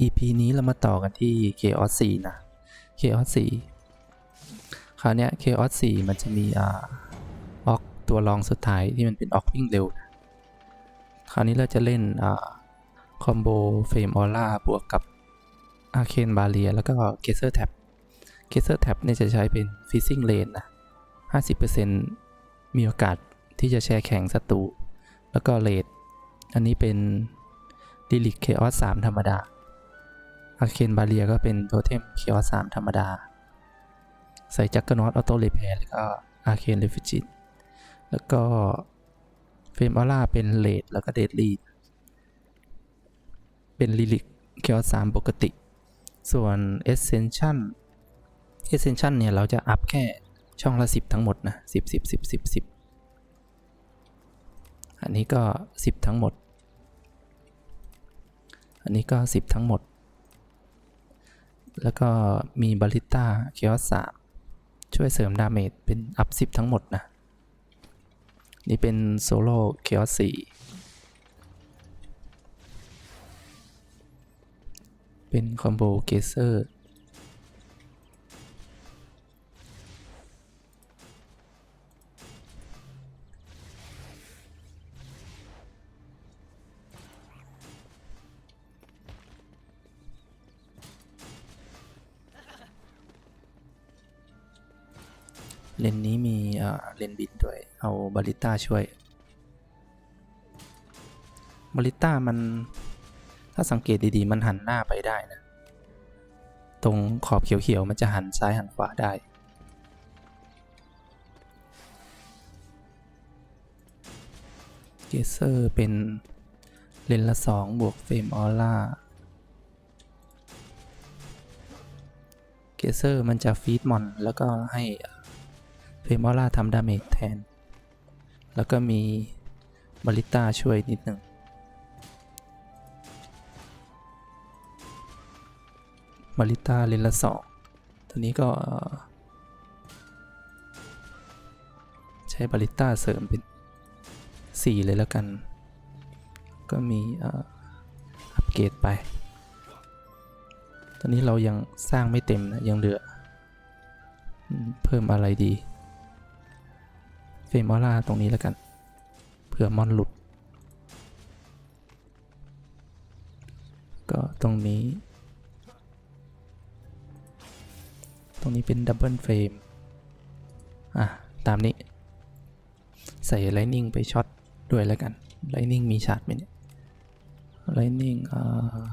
EP นี้เรามาต่อกันที่ Chaos 4 นะ Chaos 4 คราวนี้ Chaos 4 มันจะมีอ่าออกตัวรองสุดท้ายที่มันเป็นออกวิ่งเร็ว คราวนี้เราจะเล่นอ่าคอมโบเฟรมออร่าบวกกับอาเคนบาเลียแล้วก็เกเซอร์แท็บเกเซอร์แท็บเนี่ยจะใช้เป็นฟิซซิ่งเลนนะ50%มีโอกาสที่จะแชร์แข่งศัตรูแล้วก็เลดอันนี้เป็นดิลิกเคออส3ธรรมดา อาเคนบาเลียก็เป็นโทเทมเคออส3ธรรมดา ใส่จักรนอตออโต้เลเพแล้วก็อาเคนเรฟิจิตแล้วก็เฟรมออร่าเป็นเลดแล้วก็เดดลีดเป็นลิลิกเคออส3ปกติ ส่วน Ascension Ascension เนี่ยเราจะอัพแค่ช่องละ 10 ทั้งหมดนะ10 10 10 10 10 อันนี้ก็ 10 ทั้งหมด อันนี้ก็ 10 ทั้งหมด แล้วก็มีบาริต้าเคียสามช่วยเสริมดาเมจเป็นอัพ10ทั้งหมดนะ นี่เป็นโซโล่เคียสสี่เป็นคอมโบเกเซอร์ เลนนี้มีเลนบินด้วย เอาบาริต้าช่วย บาริต้ามัน ถ้าสังเกตดีๆ มันหันหน้าไปได้นะ ตรงขอบเขียวๆ มันจะหันซ้ายหันขวาได้ เกเซอร์เป็นเลนละสองบวกเฟรมออร่าเกเซอร์มันจะฟีดมอน แล้วก็ให้เมออร่าทำดาเมจแทน แล้วก็มีบาริต้าช่วยนิดหนึ่งบาริต้าเลนละสองตัวนี้ก็ ใช้บาริต้าเสริมเป็น4เลยแล้วกัน ก็มีอัปเกรดไป ตอนนี้เรายังสร้างไม่เต็มนะ ยังเหลือ เพิ่มอะไรดี เฟรมออร่าตรงนี้แล้วกัน เผื่อมอนหลุด ก็ตรงนี้ ตรงนี้เป็นดับเบิลเฟรมอะ ตามนี้ ใส่ไลนิ่งไปช็อตด้วยแล้วกันไลนิ่งมีชาร์จไหมเนี่ยไลนิ่งอ่า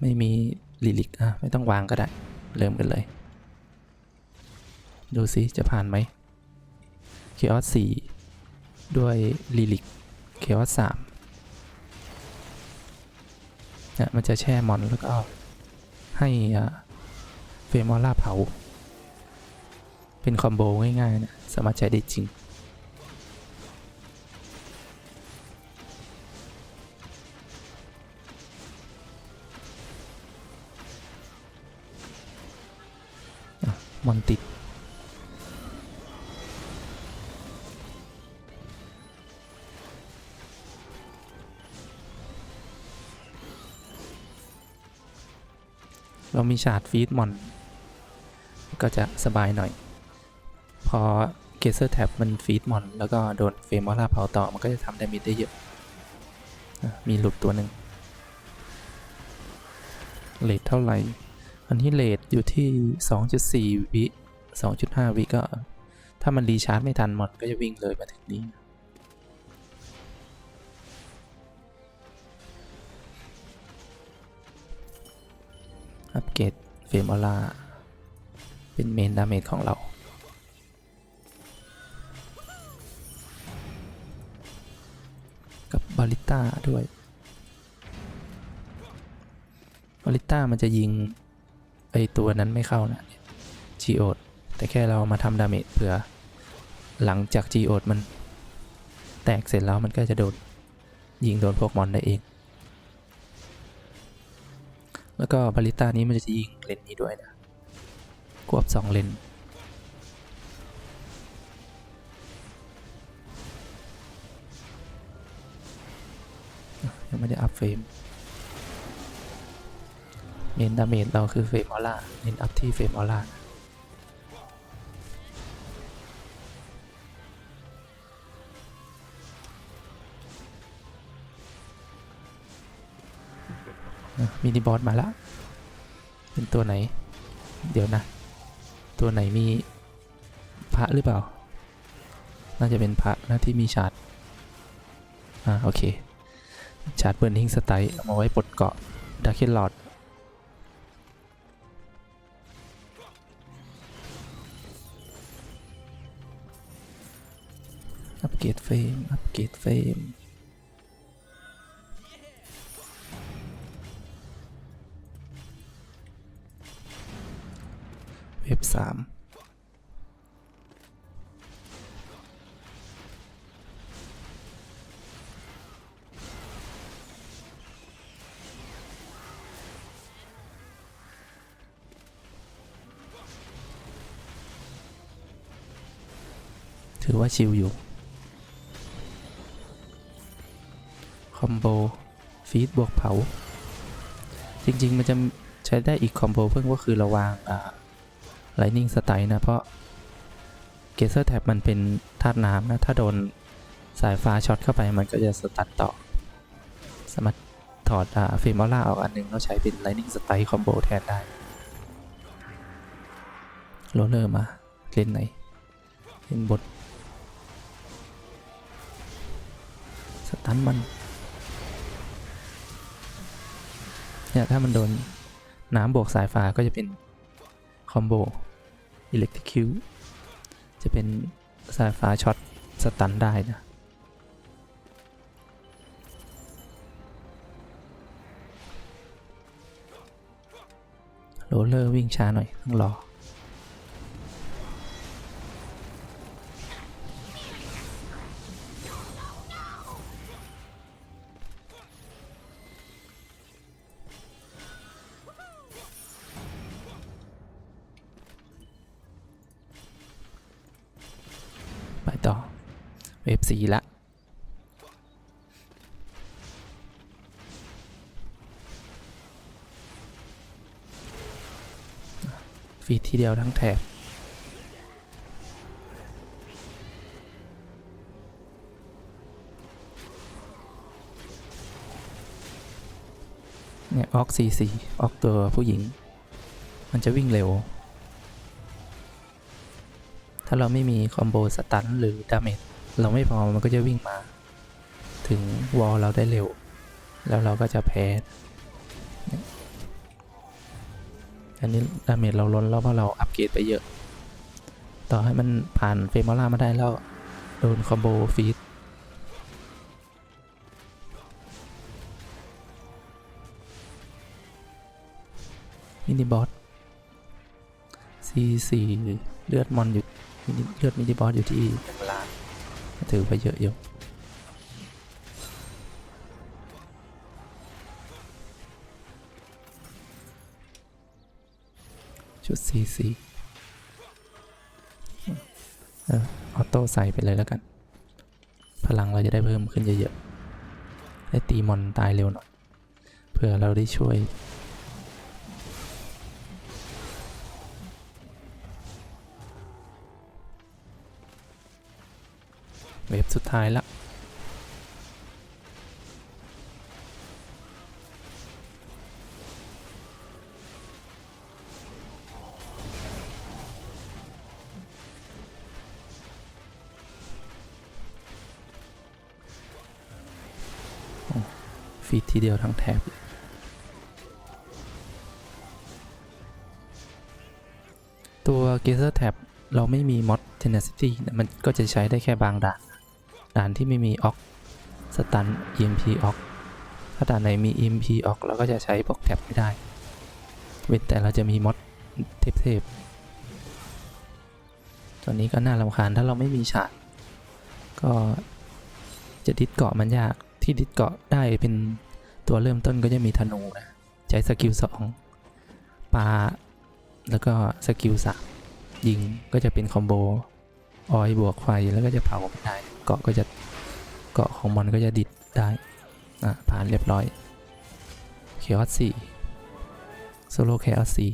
ไม่มีลิลิกอะ ไม่ต้องวางก็ได้ เริ่มกันเลย ดูซิจะผ่านไหม เคออสสี่ด้วยลิลิกเคออสสามเนี่ยมันจะแช่มอนแล้วก็ให้เฟมออร่าเผา เป็นคอมโบง่ายๆนะสามารถใช้ได้จริงมอนติด เรามีชาร์จฟีดมอน ก็จะสบายหน่อย พอเกเซอร์แท็บมันฟีดมอน แล้วก็โดนเฟรมออร่าเผาต่อ มันก็จะทำดาเมจได้เยอะอะมีหลุดตัวหนึ่งเลทเท่าไหร่ อันนี้เลทอยู่ที่ 2.4 วิ 2.5 วิก็ ถ้ามันรีชาร์จไม่ทันมอนก็จะวิ่งเลยมาถึงนี้ อัปเกรดเฟรมออร่าเป็นเมนดาเมจของเรากับบาริต้าด้วยบาริต้ามันจะยิง ไอตัวนั้นไม่เข้านะจีโอดแต่แค่เรามาทำดาเมจเผื่อ หลังจากจีโอดมัน แตกเสร็จแล้วมันก็จะโดนยิงโดนพวกมอนได้เอง แล้วก็บาริต้านี้มันจะยิงเลนนี้ด้วยนะควบสองเลนยังไม่ได้อัพเฟรมเน้นดาเมจเราคือเฟรมออร่าเน้นอัพที่เฟรมออร่า มินิบอสมาแล้วเป็นตัวไหน เดี๋ยวนะ ตัวไหนมีพระหรือเปล่า น่าจะเป็นพระนะที่มีชาร์จอ่าโอเค ชาร์จเบิร์นทิ้งสไตล์เอามาไว้ปลดเกาะดาร์เคนลอดอัปเกรดเฟรมอัปเกรดเฟรม เว็บสามถือว่าชิลอยู่ คอมโบ ฟีดบวกเผา จริง ๆ มันจะใช้ได้อีกคอมโบเพิ่งก็คือระวางอ่า Lightning Strike นะ เพราะเกเซอร์แท็บมันเป็นธาตุน้ำนะ ถ้าโดนสายฟ้าช็อตเข้าไปมันก็จะสตันต่อ สามารถถอดอ่าเฟมออร่าออกอันหนึงแล้วใช้เป็น Lightning Strike คอมโบแทนได้โรลเลอร์มาเล่นไหนเล่นบทสตันมันเนี่ยถ้ามันโดนน้ำบวกสายฟ้าก็จะเป็นคอมโบ อิเล็กทริคิวจะเป็นสายฟ้าช็อตสตันได้นะโรลเลอร์วิ่งช้าหน่อย ต้องรอ ต่อเวฟสีละฟีดทีเดียวทั้งแถบเนี่ยออกสีสีออกตัวผู้หญิง มันจะวิ่งเร็ว ถ้าเราไม่มีคอมโบสตันหรือดาเมจเราไม่พอมันก็จะวิ่งมา ถึงวอลเราได้เร็ว แล้วเราก็จะแพ้ อันนี้ดาเมจเราล้นแล้วเพราะเราอัปเกรดไปเยอะ ต่อให้มันผ่านเฟรมอล่ามาได้แล้วโดนคอมโบฟีดมินิบอส C4 เลือดมอนอยู่ มินิเลือดมินิบอสอยู่ที่หนึ่งล้าถือว่าเยอะอยู่ชุด C4 เออออโต้ใส่ไปเลยแล้วกัน พลังเราจะได้เพิ่มขึ้นเยอะๆได้ตีมอนตายเร็วหน่อยเพื่อเราได้ช่วย เวฟสุดท้ายละฟีดทีเดียวทั้งแถบเลยตัว g a z e r Tab เราไม่มี mod tenacity นะมันก็จะใช้ได้แค่บางด่าน ด่านที่ไม่มีออกสตัน EMP ออกถ้าด่านไหนมี EMP ออกเราก็จะใช้บอกแท็บไม่ได้ เว้นแต่เราจะมีมอดเทพๆตัวนี้ก็น่ารำคาญถ้าเราไม่มีฉากก็จะดิดเกาะมันยากที่ดิดเกาะได้เป็นตัวเริ่มต้นก็จะมีธนูนะใช้สกิลสองปาแล้วก็สกิลสามยิงก็จะเป็นคอมโบออยบวกไฟแล้วก็จะเผาไม่ได้ เกาะก็จะเกาะของมันก็จะดิดได้ อะ ผ่านเรียบร้อยเคียร์สี่โซโลเคออสสี่